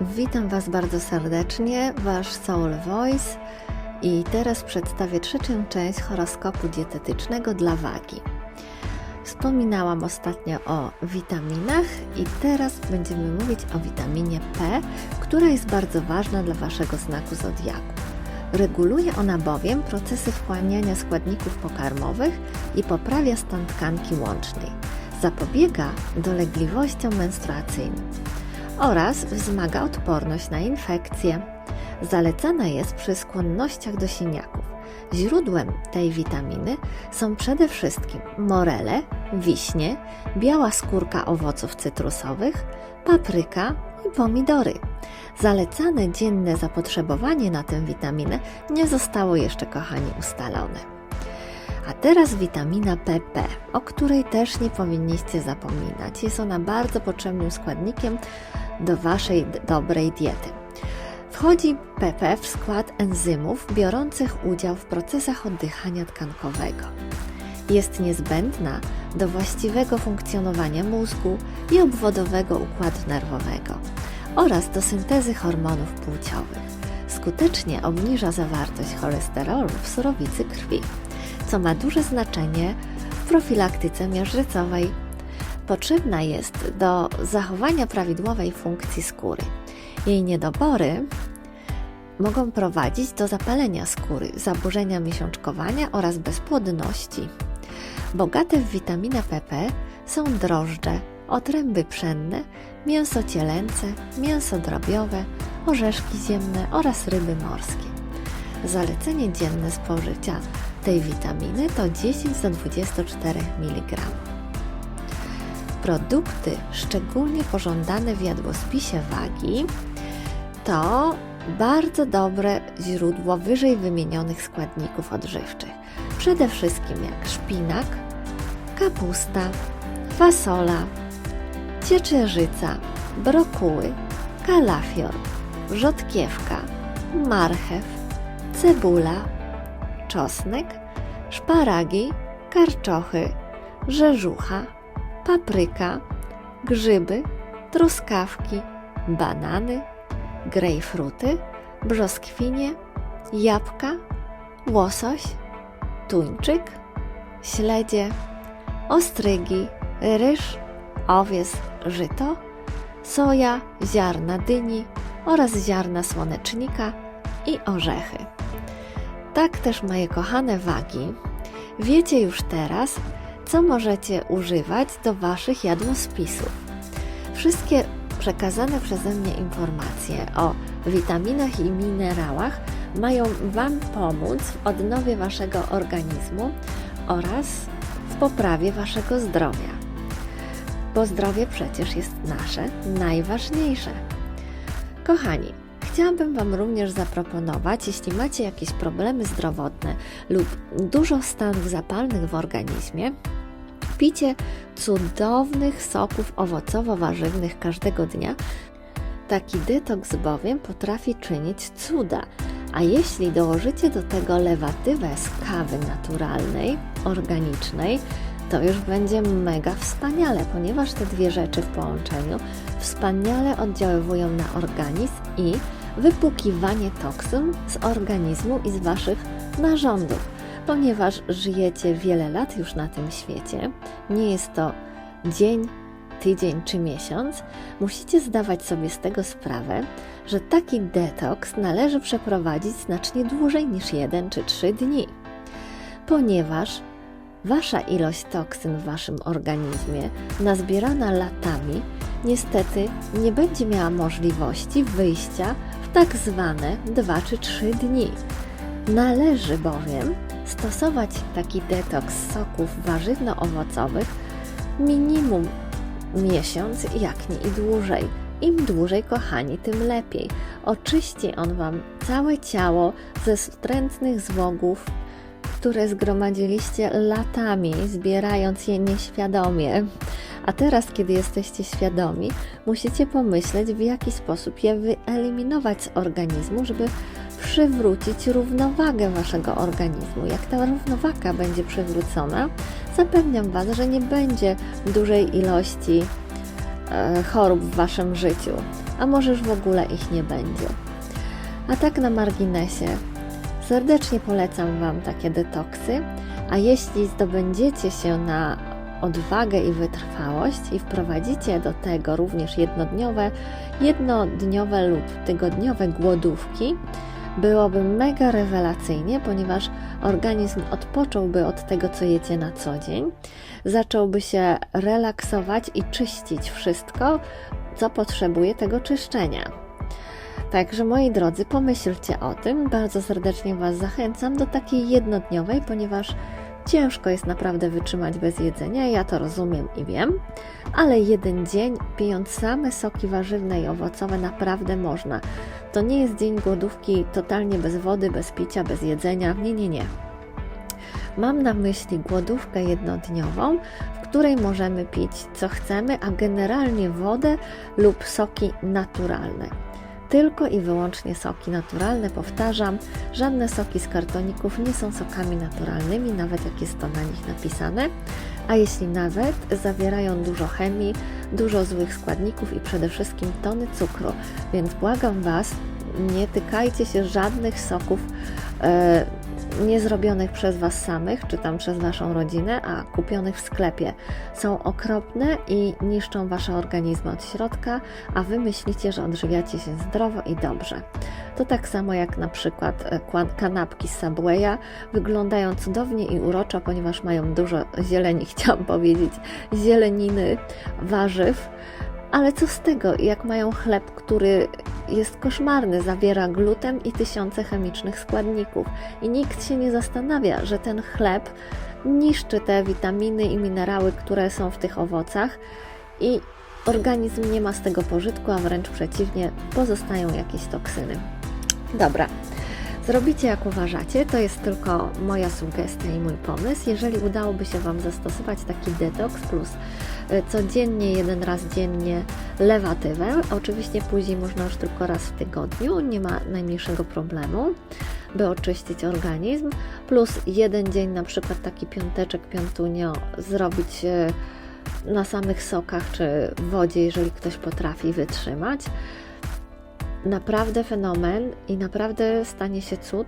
Witam Was bardzo serdecznie, Wasz Soul Voice i teraz przedstawię trzecią część horoskopu dietetycznego dla wagi. Wspominałam ostatnio o witaminach i teraz będziemy mówić o witaminie P, która jest bardzo ważna dla Waszego znaku zodiaku. Reguluje ona bowiem procesy wchłaniania składników pokarmowych i poprawia stan tkanki łącznej. Zapobiega dolegliwościom menstruacyjnym oraz wzmaga odporność na infekcje. Zalecana jest przy skłonnościach do siniaków. Źródłem tej witaminy są przede wszystkim morele, wiśnie, biała skórka owoców cytrusowych, papryka i pomidory. Zalecane dzienne zapotrzebowanie na tę witaminę nie zostało jeszcze, kochani, ustalone. A teraz witamina PP, o której też nie powinniście zapominać. Jest ona bardzo potrzebnym składnikiem do Waszej dobrej diety. Wchodzi PP w skład enzymów biorących udział w procesach oddychania tkankowego. Jest niezbędna do właściwego funkcjonowania mózgu i obwodowego układu nerwowego oraz do syntezy hormonów płciowych. Skutecznie obniża zawartość cholesterolu w surowicy krwi, co ma duże znaczenie w profilaktyce miażdżycowej potrzebna jest do zachowania prawidłowej funkcji skóry. Jej niedobory mogą prowadzić do zapalenia skóry, zaburzenia miesiączkowania oraz bezpłodności. Bogate w witaminę PP są drożdże, otręby pszenne, mięso cielęce, mięso drobiowe, orzeszki ziemne oraz ryby morskie. Zalecenie dzienne spożycia tej witaminy to 10 do 24 mg. Produkty szczególnie pożądane w jadłospisie wagi to bardzo dobre źródło wyżej wymienionych składników odżywczych. Przede wszystkim jak szpinak, kapusta, fasola, ciecierzyca, brokuły, kalafior, rzodkiewka, marchew, cebula, czosnek, szparagi, karczochy, rzeżucha, papryka, grzyby, truskawki, banany, grejpfruty, brzoskwinie, jabłka, łosoś, tuńczyk, śledzie, ostrygi, ryż, owiec, żyto, soja, ziarna dyni oraz ziarna słonecznika i orzechy. Tak też, moje kochane wagi, wiecie już teraz, co możecie używać do Waszych jadłospisów. Wszystkie przekazane przeze mnie informacje o witaminach i minerałach mają Wam pomóc w odnowie Waszego organizmu oraz w poprawie Waszego zdrowia. Bo zdrowie przecież jest nasze najważniejsze. Kochani, chciałabym Wam również zaproponować, jeśli macie jakieś problemy zdrowotne lub dużo stanów zapalnych w organizmie, picie cudownych soków owocowo-warzywnych każdego dnia. Taki detoks bowiem potrafi czynić cuda. A jeśli dołożycie do tego lewatywę z kawy naturalnej, organicznej, to już będzie mega wspaniale, ponieważ te dwie rzeczy w połączeniu wspaniale oddziaływują na organizm i wypłukiwanie toksyn z organizmu i z Waszych narządów ponieważ żyjecie wiele lat już na tym świecie, nie jest to dzień, tydzień czy miesiąc, musicie zdawać sobie z tego sprawę, że taki detoks należy przeprowadzić znacznie dłużej niż jeden czy trzy dni, ponieważ Wasza ilość toksyn w Waszym organizmie, nazbierana latami, niestety nie będzie miała możliwości wyjścia w tak zwane 2 czy 3 dni. Należy bowiem stosować taki detoks soków warzywno-owocowych minimum miesiąc, jak nie i dłużej. Im dłużej, kochani, tym lepiej. Oczyści on Wam całe ciało ze wstrętnych złogów, które zgromadziliście latami, zbierając je nieświadomie. A teraz, kiedy jesteście świadomi, musicie pomyśleć, w jaki sposób je wyeliminować z organizmu, żeby przywrócić równowagę waszego organizmu. Jak ta równowaga będzie przywrócona, zapewniam Was, że nie będzie dużej ilości e, chorób w waszym życiu. a może już w ogóle ich nie będzie. A tak na marginesie, serdecznie polecam Wam takie detoksy, a jeśli zdobędziecie się na odwagę i wytrwałość i wprowadzicie do tego również jednodniowe, jednodniowe lub tygodniowe głodówki, byłoby mega rewelacyjnie, ponieważ organizm odpocząłby od tego, co jecie na co dzień, zacząłby się relaksować i czyścić wszystko, co potrzebuje tego czyszczenia. Także moi drodzy, pomyślcie o tym. Bardzo serdecznie Was zachęcam do takiej jednodniowej, ponieważ ciężko jest naprawdę wytrzymać bez jedzenia. Ja to rozumiem i wiem, ale jeden dzień pijąc same soki warzywne i owocowe naprawdę można. To nie jest dzień głodówki totalnie bez wody, bez picia, bez jedzenia. Nie, nie, nie. Mam na myśli głodówkę jednodniową, w której możemy pić co chcemy, a generalnie wodę lub soki naturalne tylko i wyłącznie soki naturalne. Powtarzam, żadne soki z kartoników nie są sokami naturalnymi, nawet jak jest to na nich napisane. A jeśli nawet, zawierają dużo chemii, dużo złych składników i przede wszystkim tony cukru. Więc błagam Was, nie tykajcie się żadnych soków. Yy, niezrobionych przez Was samych, czy tam przez Waszą rodzinę, a kupionych w sklepie. Są okropne i niszczą Wasze organizmy od środka, a Wy myślicie, że odżywiacie się zdrowo i dobrze. To tak samo jak na przykład e, kanapki z Subwaya. Wyglądają cudownie i uroczo, ponieważ mają dużo zieleni, chciałam powiedzieć, zieleniny, warzyw. Ale co z tego, jak mają chleb, który jest koszmarny, zawiera gluten i tysiące chemicznych składników. I nikt się nie zastanawia, że ten chleb niszczy te witaminy i minerały, które są w tych owocach i organizm nie ma z tego pożytku, a wręcz przeciwnie, pozostają jakieś toksyny. Dobra, Zrobicie jak uważacie, to jest tylko moja sugestia i mój pomysł. Jeżeli udałoby się Wam zastosować taki detoks plus codziennie, jeden raz dziennie lewatywę, oczywiście później można już tylko raz w tygodniu, nie ma najmniejszego problemu, by oczyścić organizm, plus jeden dzień, na przykład taki piąteczek, piątunio, zrobić y, na samych sokach czy wodzie, jeżeli ktoś potrafi wytrzymać naprawdę fenomen i naprawdę stanie się cud.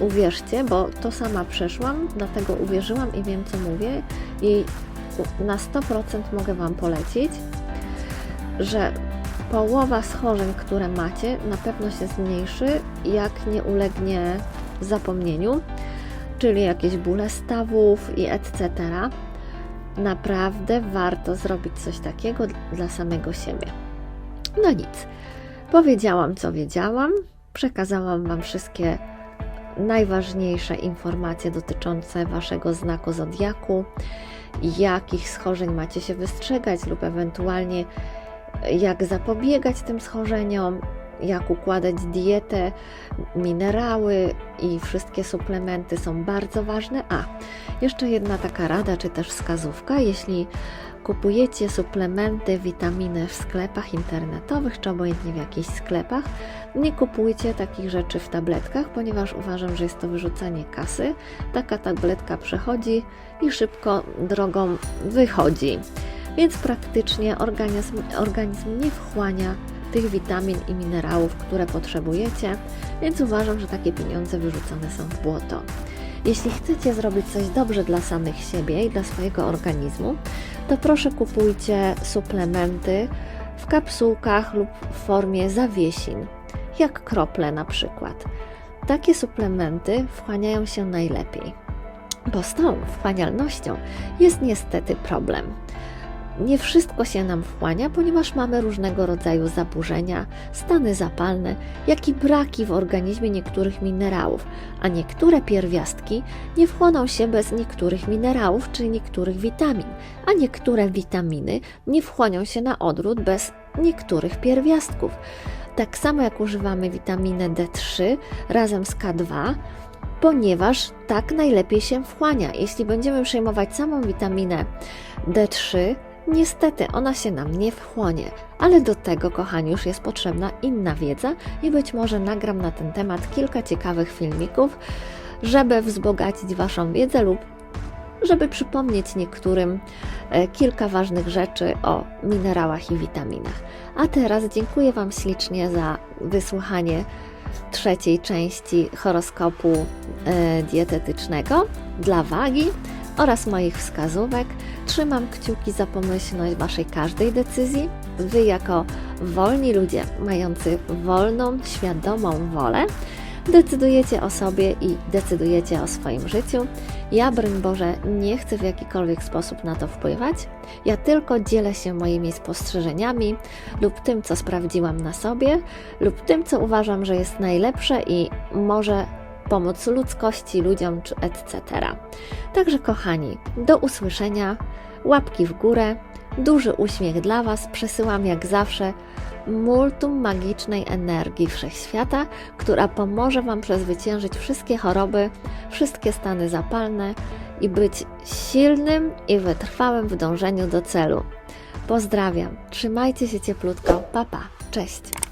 Uwierzcie, bo to sama przeszłam, dlatego uwierzyłam i wiem, co mówię. I na 100% mogę Wam polecić, że połowa schorzeń, które macie, na pewno się zmniejszy, jak nie ulegnie zapomnieniu, czyli jakieś bóle stawów i etc. Naprawdę warto zrobić coś takiego dla samego siebie. No nic. Powiedziałam, co wiedziałam, przekazałam Wam wszystkie najważniejsze informacje dotyczące Waszego znaku zodiaku, jakich schorzeń macie się wystrzegać, lub ewentualnie jak zapobiegać tym schorzeniom, jak układać dietę, minerały i wszystkie suplementy są bardzo ważne. A jeszcze jedna taka rada, czy też wskazówka, jeśli kupujecie suplementy, witaminy w sklepach internetowych, czy obojętnie w jakichś sklepach, nie kupujcie takich rzeczy w tabletkach, ponieważ uważam, że jest to wyrzucanie kasy. Taka tabletka przechodzi i szybko drogą wychodzi. Więc praktycznie organizm, organizm nie wchłania tych witamin i minerałów, które potrzebujecie, więc uważam, że takie pieniądze wyrzucone są w błoto. Jeśli chcecie zrobić coś dobrze dla samych siebie i dla swojego organizmu, to proszę kupujcie suplementy w kapsułkach lub w formie zawiesin, jak krople na przykład. Takie suplementy wchłaniają się najlepiej. Bo z tą wchłanialnością jest niestety problem nie wszystko się nam wchłania, ponieważ mamy różnego rodzaju zaburzenia, stany zapalne, jak i braki w organizmie niektórych minerałów, a niektóre pierwiastki nie wchłoną się bez niektórych minerałów czy niektórych witamin, a niektóre witaminy nie wchłonią się na odwrót bez niektórych pierwiastków. Tak samo jak używamy witaminy D3 razem z K2, ponieważ tak najlepiej się wchłania. Jeśli będziemy przejmować samą witaminę D3, Niestety ona się nam nie wchłonie, ale do tego, kochani, już jest potrzebna inna wiedza i być może nagram na ten temat kilka ciekawych filmików, żeby wzbogacić Waszą wiedzę lub żeby przypomnieć niektórym e, kilka ważnych rzeczy o minerałach i witaminach. A teraz dziękuję Wam ślicznie za wysłuchanie trzeciej części horoskopu e, dietetycznego dla wagi oraz moich wskazówek. Trzymam kciuki za pomyślność Waszej każdej decyzji. Wy, jako wolni ludzie, mający wolną, świadomą wolę, decydujecie o sobie i decydujecie o swoim życiu. Ja, broń Boże, nie chcę w jakikolwiek sposób na to wpływać. Ja tylko dzielę się moimi spostrzeżeniami lub tym, co sprawdziłam na sobie, lub tym, co uważam, że jest najlepsze i może pomóc ludzkości, ludziom czy etc. Także, kochani, do usłyszenia. Łapki w górę. Duży uśmiech dla Was. Przesyłam jak zawsze multum magicznej energii wszechświata, która pomoże Wam przezwyciężyć wszystkie choroby, wszystkie stany zapalne i być silnym i wytrwałym w dążeniu do celu. Pozdrawiam, trzymajcie się cieplutko, papa, pa. cześć!